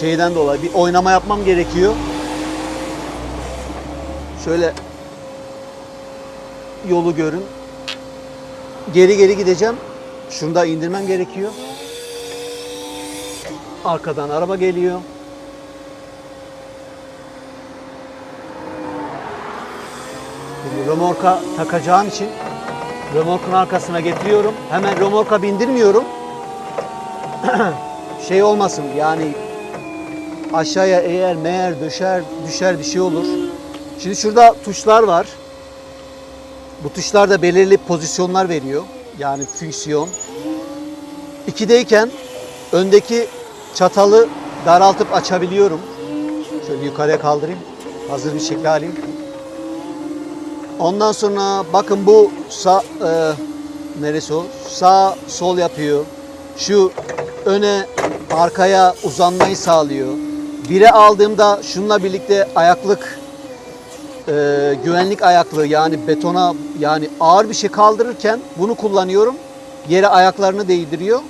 Şeyden dolayı bir oynama yapmam gerekiyor. Şöyle yolu görün. Geri geri gideceğim. Şunu da indirmem gerekiyor. Arkadan araba geliyor. Şimdi römorka takacağım için römorkun arkasına getiriyorum. Hemen römorka bindirmiyorum. şey olmasın yani aşağıya eğer meğer düşer düşer bir şey olur. Şimdi şurada tuşlar var. Bu tuşlar da belirli pozisyonlar veriyor. Yani füksiyon. İkideyken öndeki çatalı daraltıp açabiliyorum. Şöyle yukarıya kaldırayım. Hazır bir şekilde alayım. Ondan sonra bakın bu sağ e, neresi o? Sağ sol yapıyor. Şu öne arkaya uzanmayı sağlıyor. Bire aldığımda şununla birlikte ayaklık e, güvenlik ayaklığı yani betona yani ağır bir şey kaldırırken bunu kullanıyorum. Yere ayaklarını değdiriyor.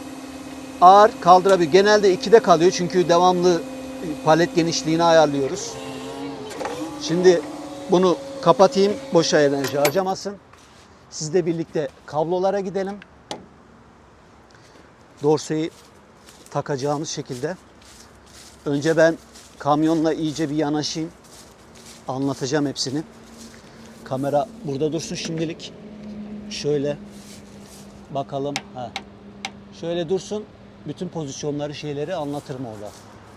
Ağır kaldırabiliyor. Genelde 2'de kalıyor çünkü devamlı palet genişliğini ayarlıyoruz. Şimdi bunu kapatayım boşa enerji harcamasın. Sizle birlikte kablolara gidelim. Dorseyi takacağımız şekilde. Önce ben kamyonla iyice bir yanaşayım. Anlatacağım hepsini. Kamera burada dursun şimdilik. Şöyle bakalım. Ha. Şöyle dursun. Bütün pozisyonları şeyleri anlatırım orada.